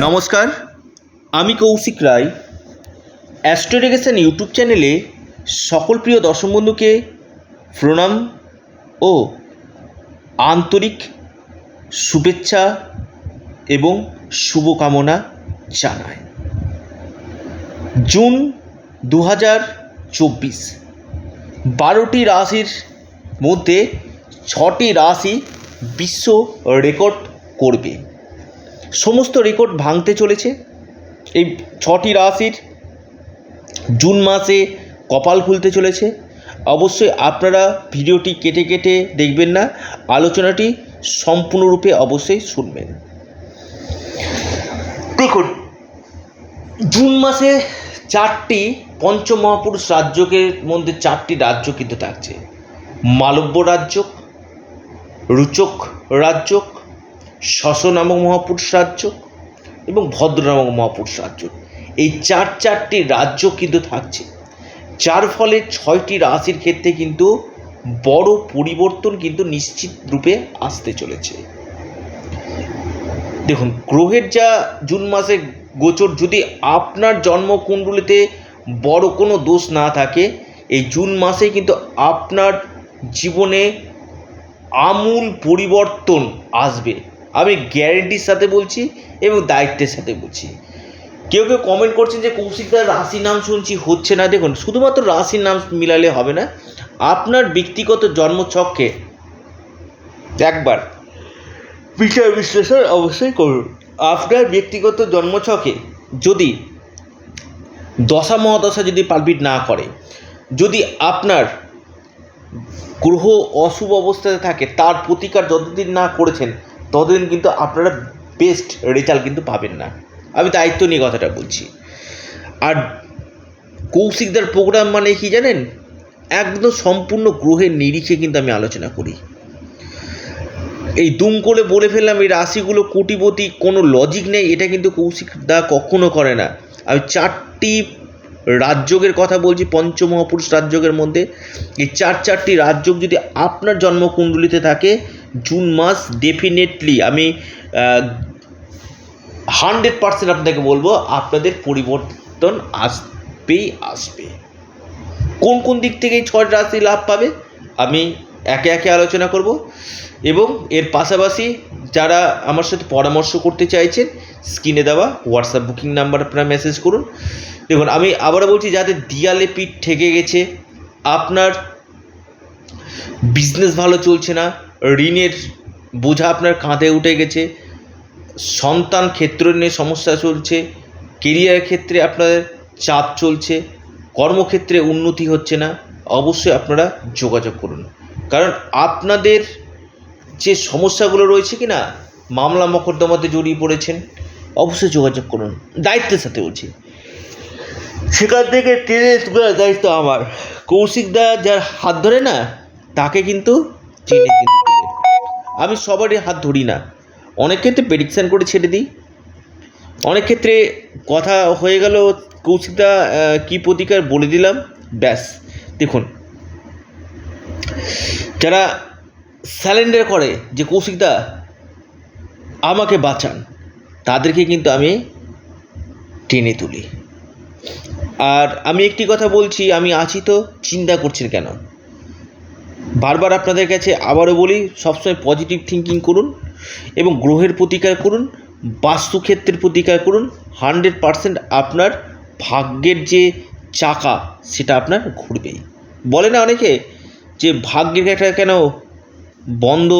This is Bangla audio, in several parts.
নমস্কার, আমি কৌশিক রায়। অ্যাস্ট্রোডেগেশন ইউটিউব চ্যানেলে সকল প্রিয় দর্শক বন্ধুকে প্রণাম ও আন্তরিক শুভেচ্ছা এবং শুভকামনা জানাই। জুন দু হাজার চব্বিশ, বারোটি রাশির মধ্যে ছটি রাশি বিশ্ব রেকর্ড করবে। সমস্ত রেকর্ড ভাঙতে চলেছে। এই ছটি রাশির জুন মাসে কপাল খুলতে চলেছে। অবশ্যই আপনারা ভিডিওটি কেটে কেটে দেখবেন না, আলোচনাটি সম্পূর্ণরূপে অবশ্যই শুনবেন। দেখুন, জুন মাসে চারটি পঞ্চমহাপুরুষ রাজ্যকে মধ্যে চারটি রাজ্য কিন্তু থাকছে। মালব্য রাজ্য, রুচক রাজ্য শশ নামক মহাপুরুষ রাজ্য এবং ভদ্র নামক মহাপুরুষ রাজ্য। এই চার চারটি রাজ্য কিন্তু থাকছে। যার ফলে ছয়টি রাশির ক্ষেত্রে কিন্তু বড় পরিবর্তন কিন্তু নিশ্চিত রূপে আসতে চলেছে। দেখুন, গ্রহের যা জুন মাসে গোচর, যদি আপনার জন্মকুণ্ডলিতে বড় কোনো দোষ না থাকে, এই জুন মাসে কিন্তু আপনার জীবনে আমূল পরিবর্তন আসবে। আমি গ্যারেন্টির সাথে বলছি এবং দায়িত্বের সাথে বলছি। কেউ কেউ কমেন্ট করছেন যে কৌশিকদার রাশি নাম শুনছি, হচ্ছে না। দেখুন, শুধুমাত্র রাশির নাম মিলালে হবে না। আপনার ব্যক্তিগত জন্মছককে একবার বিষয় বিশ্লেষণ অবশ্যই করুন। আপনার ব্যক্তিগত জন্মছকে যদি দশা মহাদশা যদি পালপিট না করে, যদি আপনার গ্রহ অশুভ অবস্থাতে থাকে, তার প্রতিকার যতদিন না করেছেন ততদিন কিন্তু আপনারা বেস্ট রেজাল্ট কিন্তু পাবেন না। আমি দায়িত্ব নিয়ে কথাটা বলছি। আর কৌশিকদার প্রোগ্রাম মানে কি জানেন? একদম সম্পূর্ণ গ্রহের নিরিখে কিন্তু আমি আলোচনা করি। এই দুম করে বলে ফেললাম, এই রাশিগুলো কোটিপতি, কোনো লজিক নেই, এটা কিন্তু কৌশিক দা কখনো করে না। আমি চারটি রাজযোগের কথা বলছি, পঞ্চমহাপুরুষ রাজযোগের মধ্যে। এই চার চারটি রাজযোগ যদি আপনার জন্মকুণ্ডলিতে থাকে জুন মাস ডেফিনেটলি আমি হান্ড্রেড পার্সেন্ট আপনাকে বলব, আপনাদের পরিবর্তন আসবেই আসবে। কোন কোন দিক থেকে ছয় রাশি লাভ পাবে, আমি একে একে আলোচনা করব। এবং এর পাশাপাশি যারা আমার সাথে পরামর্শ করতে চাইছেন স্ক্রিনে দেওয়া হোয়াটসঅ্যাপ বুকিং নাম্বার আপনারা মেসেজ করুন। দেখুন, আমি আবারও বলছি, যাদের দিয়ালে পিঠ ঠেকে গেছে, আপনার বিজনেস ভালো চলছে না ঋণের বোঝা আপনার কাঁধে উঠে গেছে। সন্তান ক্ষেত্র নিয়ে সমস্যা চলছে। কেরিয়ার ক্ষেত্রে আপনাদের চাপ চলছে। কর্মক্ষেত্রে উন্নতি হচ্ছে না। অবশ্যই আপনারা যোগাযোগ করুন। কারণ আপনাদের যে সমস্যাগুলো রয়েছে কি না মামলা মকদ্দমাতে জড়িয়ে পড়েছেন, অবশ্যই যোগাযোগ করুন। দায়িত্বের সাথে বলছি। সেখান থেকে টেনে তোলার দায়িত্ব আমার। কৌশিক দা যার হাত ধরে না, তাকে কিন্তু চিনে কিন্তু। আমি সবারই হাত ধরি না। অনেক ক্ষেত্রে প্রেডিকশান করে ছেড়ে দিই। অনেক ক্ষেত্রে কথা হয়ে গেল, কৌশিকদা কী প্রতিকার বলে দিলাম, ব্যাস। দেখুন, যারা স্যালেন্ডার করে, যে কৌশিকদা, আমাকে বাঁচান, তাদেরকে কিন্তু আমি টেনে তুলি। আর আমি একটি কথা বলছি, আমি আছি তো, চিন্তা করছেন কেন? বারবার আপনাদের কাছে আবারও বলি, সবসময় পজিটিভ থিঙ্কিং করুন এবং গ্রহের প্রতিকার করুন, বাস্তুক্ষেত্রের প্রতিকার করুন হান্ড্রেড পারসেন্ট আপনার ভাগ্যের যে চাকা, সেটা আপনার ঘুরবেই। বলে না অনেকে যে ভাগ্যের একটা কেন বন্ধ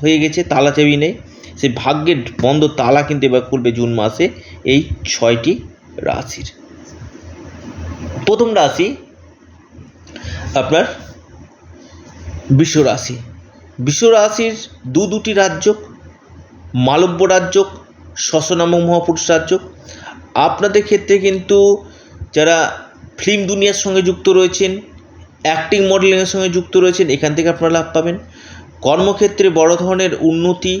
হয়ে গেছে তালা চাবি নেই? সেই ভাগ্যের বন্ধ তালা কিন্তু এবার খুলবে জুন মাসে এই ছয়টি রাশির। প্রথম রাশি আপনার বিশ্ব রাশি দু দুটি রাজ্য, মালব্য রাজ্য শশনামক মহাপুরুষ রাজ্য। আপনাদের ক্ষেত্রে কিন্তু যারা ফিল্ম দুনিয়ার সঙ্গে যুক্ত রয়েছেন অ্যাক্টিং মডেলিংয়ের সঙ্গে যুক্ত রয়েছেন, এখান থেকে আপনারা লাভ পাবেন। কর্মক্ষেত্রে বড় ধরনের উন্নতি,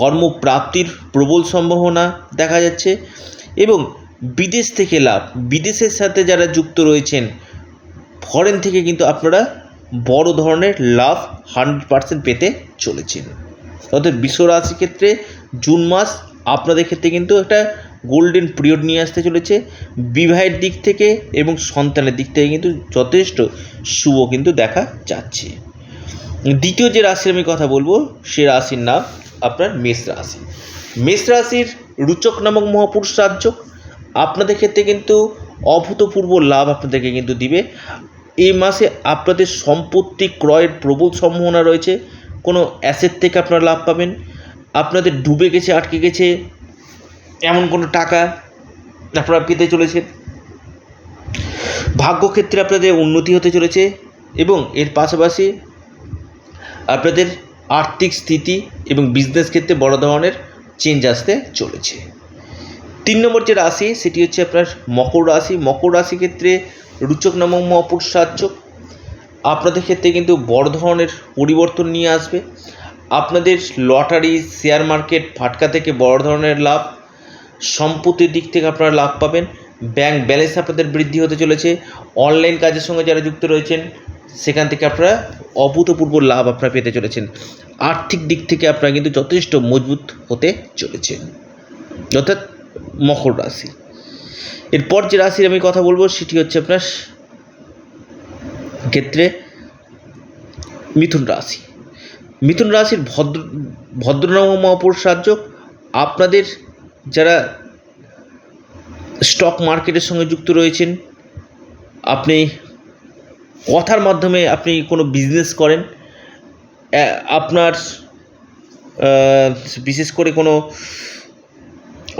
কর্মপ্রাপ্তির প্রবল সম্ভাবনা দেখা যাচ্ছে এবং বিদেশ থেকে লাভ, বিদেশের সাথে যারা যুক্ত রয়েছেন ফরেন থেকে কিন্তু আপনারা বড় ধরনের লাভ হান্ড্রেড পার্সেন্ট পেতে চলেছেন। অর্থাৎ বিশ্ব রাশির ক্ষেত্রে জুন মাস আপনাদের ক্ষেত্রে কিন্তু একটা গোল্ডেন পিরিয়ড নিয়ে আসতে চলেছে। বিবাহের দিক থেকে এবং সন্তানের দিক থেকে কিন্তু যথেষ্ট শুভ কিন্তু দেখা যাচ্ছে। দ্বিতীয় যে রাশির আমি কথা বলব, সে রাশির নাম আপনার মেষ রাশি। মেষ রাশির রুচক নামক মহাপুরুষ রাজ্য আপনাদের ক্ষেত্রে কিন্তু অভূতপূর্ব লাভ আপনাদেরকে কিন্তু দিবে। এই মাসে আপনাদের সম্পত্তি ক্রয়ের প্রবল সম্ভাবনা রয়েছে। কোনো অ্যাসেট থেকে আপনারা লাভ পাবেন। আপনাদের ডুবে গেছে, আটকে গেছে, এমন কোনো টাকা আপনারা পেতে চলেছেন। ভাগ্যক্ষেত্রে আপনাদের উন্নতি হতে চলেছে এবং এর পাশাপাশি আপনাদের আর্থিক স্থিতি এবং বিজনেস ক্ষেত্রে বড় ধরনের চেঞ্জ আসতে চলেছে। তিন নম্বর যে রাশি, সেটি হচ্ছে আপনার মকর রাশি। মকর রাশি ক্ষেত্রে রুচক নামক মহাপুরুষ সাহায্য আপনাদের ক্ষেত্রে কিন্তু বড় ধরনের পরিবর্তন নিয়ে আসবে। আপনাদের লটারি শেয়ার মার্কেট ফাটকা থেকে বড় ধরনের লাভ, সম্পত্তির দিক থেকে আপনারা লাভ পাবেন। ব্যাংক ব্যালেন্স আপনাদের বৃদ্ধি হতে চলেছে। অনলাইন কাজের সঙ্গে যারা যুক্ত রয়েছেন, সেখান থেকে আপনারা অভূতপূর্ব লাভ আপনারা পেতে চলেছেন। আর্থিক দিক থেকে আপনারা কিন্তু যথেষ্ট মজবুত হতে চলেছেন। অর্থাৎ মকর রাশি। এরপর যে রাশির আমি কথা বলব, সেটি হচ্ছে আপনার ক্ষেত্রে মিথুন রাশি। মিথুন রাশির ভদ্র, ভদ্রনাম রাজ্য আপনাদের যারা স্টক মার্কেটের সঙ্গে যুক্ত রয়েছেন, আপনি কথার মাধ্যমে আপনি কোনো বিজনেস করেন আপনার বিশেষ করে কোনো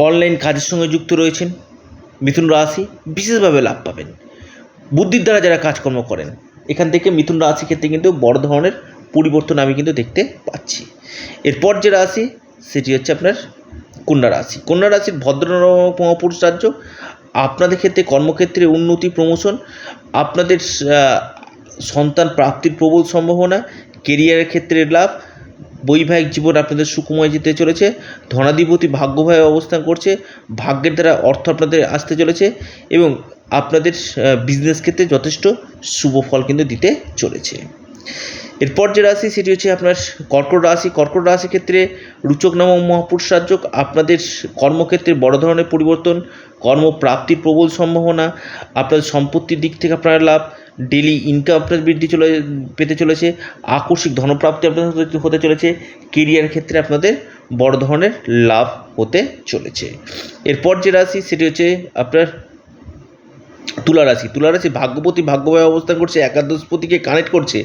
অনলাইন কাজের সঙ্গে যুক্ত রয়েছেন মিথুন রাশি বিশেষভাবে লাভ পাবেন। বুদ্ধির দ্বারা যারা কাজকর্ম করেন, এখান থেকে মিথুন রাশি ক্ষেত্রে কিন্তু বড় ধরনের পরিবর্তন আমি কিন্তু দেখতে পাচ্ছি। এরপর যে রাশি, সেটি হচ্ছে আপনার কন্যা রাশি। কন্যা রাশির ভদ্র মহাপুরুষ রাজ্য, আপনাদের ক্ষেত্রে কর্মক্ষেত্রে উন্নতি, প্রমোশন, আপনাদের সন্তান প্রাপ্তির প্রবল সম্ভাবনা কেরিয়ারের ক্ষেত্রে লাভ বৈবাহিক জীবন আপনাদের সুকুময় যেতে চলেছে। ধনাধিপতি ভাগ্যভাবে অবস্থান করছে। ভাগ্যের দ্বারা অর্থ আপনাদের আসতে চলেছে এবং আপনাদের বিজনেস ক্ষেত্রে যথেষ্ট শুভ ফল কিন্তু দিতে চলেছে। এরপর যে রাশি, সেটি হচ্ছে আপনার কর্কট রাশি। কর্কট রাশি ক্ষেত্রে রুচক নামক মহাপুরুষ রাজ্য আপনাদের কর্মক্ষেত্রে বড় ধরনের পরিবর্তন, কর্মপ্রাপ্তির প্রবল সম্ভাবনা, আপনাদের সম্পত্তির দিক থেকে আপনার লাভ ডেলি ইনকাম আপনার বৃদ্ধি চলে, পেতে চলেছে, আকস্মিক ধনপ্রাপ্তি আপনাদের হতে- চলেছে কেরিয়ার ক্ষেত্রে আপনাদের বড় ধরনের লাভ হতে চলেছে। এরপর যে রাশি, সেটি হচ্ছে আপনার তুলা রাশি। তুলা রাশি ভাগ্যপতি ভাগ্যভাবে অবস্থান করছে, একাদশপতিকে কানেক্ট করছে।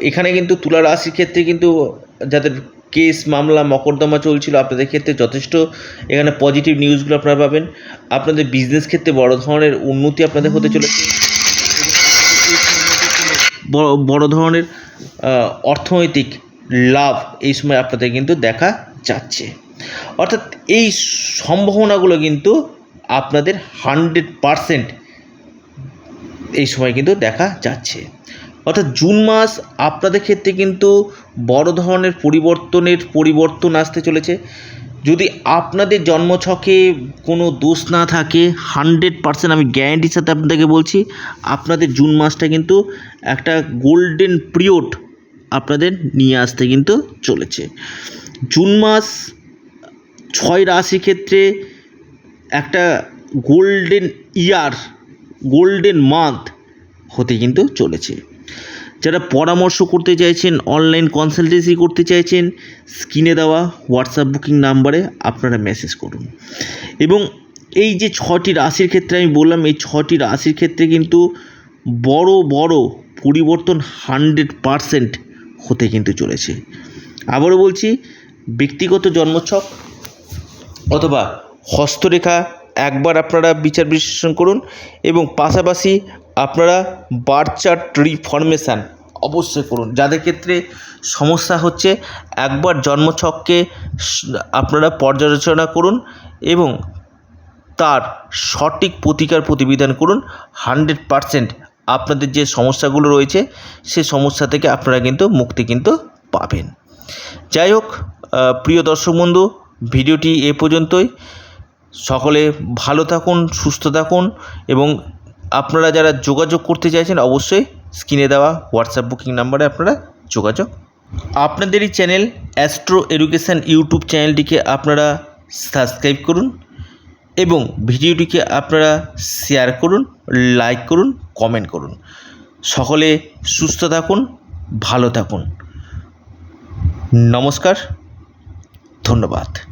এখানে কিন্তু তুলা রাশির ক্ষেত্রে কিন্তু যাদের কেস মামলা, মকদ্দমা চলছিল, আপনাদের ক্ষেত্রে যথেষ্ট এখানে পজিটিভ নিউজগুলো আপনারা পাবেন। আপনাদের বিজনেস ক্ষেত্রে বড় ধরনের উন্নতি আপনাদের হতে চলেছে। বড় ধরনের অর্থনৈতিক লাভ এই সময় আপনাদের কিন্তু দেখা যাচ্ছে। অর্থাৎ এই সম্ভাবনাগুলো কিন্তু আপনাদের হান্ড্রেড পারসেন্ট এই সময় কিন্তু দেখা যাচ্ছে। অর্থাৎ জুন মাস আপনাদের ক্ষেত্রে কিন্তু বড় ধরনের পরিবর্তনের পরিবর্তন আসতে চলেছে। যদি আপনাদের জন্মছকে কোনো দোষ না থাকে হান্ড্রেড পারসেন্ট আমি গ্যারেন্টির সাথে আপনাদেরকে বলছি, আপনাদের জুন মাসটা কিন্তু একটা গোল্ডেন পিরিয়ড আপনাদের নিয়ে আসতে কিন্তু চলেছে। জুন মাস ছয় রাশি ক্ষেত্রে একটা গোল্ডেন ইয়ার গোল্ডেন মান্থ হতে কিন্তু চলেছে। যারা পরামর্শ করতে চাইছেন অনলাইন কনসালটেন্সি করতে চাইছেন স্ক্রিনে দেওয়া হোয়াটসঅ্যাপ বুকিং নাম্বারে আপনারা মেসেজ করুন। এবং এই যে ছটি রাশির ক্ষেত্রে আমি বললাম, এই ছটি রাশির ক্ষেত্রে কিন্তু বড় বড় পরিবর্তন হান্ড্রেড পারসেন্ট হতে কিন্তু চলেছে। আবারও বলছি, ব্যক্তিগত জন্মছক অথবা হস্তরেখা একবার আপনারা বিচার বিশ্লেষণ করুন এবং পাশাপাশি আপনারা বার্থ চার্ট রিফরমেশান অবশ্যই করুন। যাদের ক্ষেত্রে সমস্যা হচ্ছে, একবার জন্মছককে আপনারা পর্যালোচনা করুন এবং তার সঠিক প্রতিকার প্রতিবিধান করুন। হান্ড্রেড পারসেন্ট আপনাদের যে সমস্যাগুলো রয়েছে, সে সমস্যা থেকে আপনারা কিন্তু মুক্তি কিন্তু পাবেন। যাই হোক প্রিয় দর্শক বন্ধু, ভিডিওটি এ পর্যন্তই। সকলে ভালো থাকুন, সুস্থ থাকুন এবং আপনারা যারা যোগাযোগ করতে চাইছেন অবশ্যই স্ক্রিনে দেওয়া হোয়াটসঅ্যাপ বুকিং নাম্বারে আপনারা যোগাযোগ। আপনাদের এই চ্যানেল অ্যাস্ট্রো এডুকেশান ইউটিউব চ্যানেলটিকে আপনারা সাবস্ক্রাইব করুন এবং ভিডিওটিকে আপনারা শেয়ার করুন, লাইক করুন, কমেন্ট করুন। সকলে সুস্থ থাকুন, ভালো থাকুন। নমস্কার, ধন্যবাদ।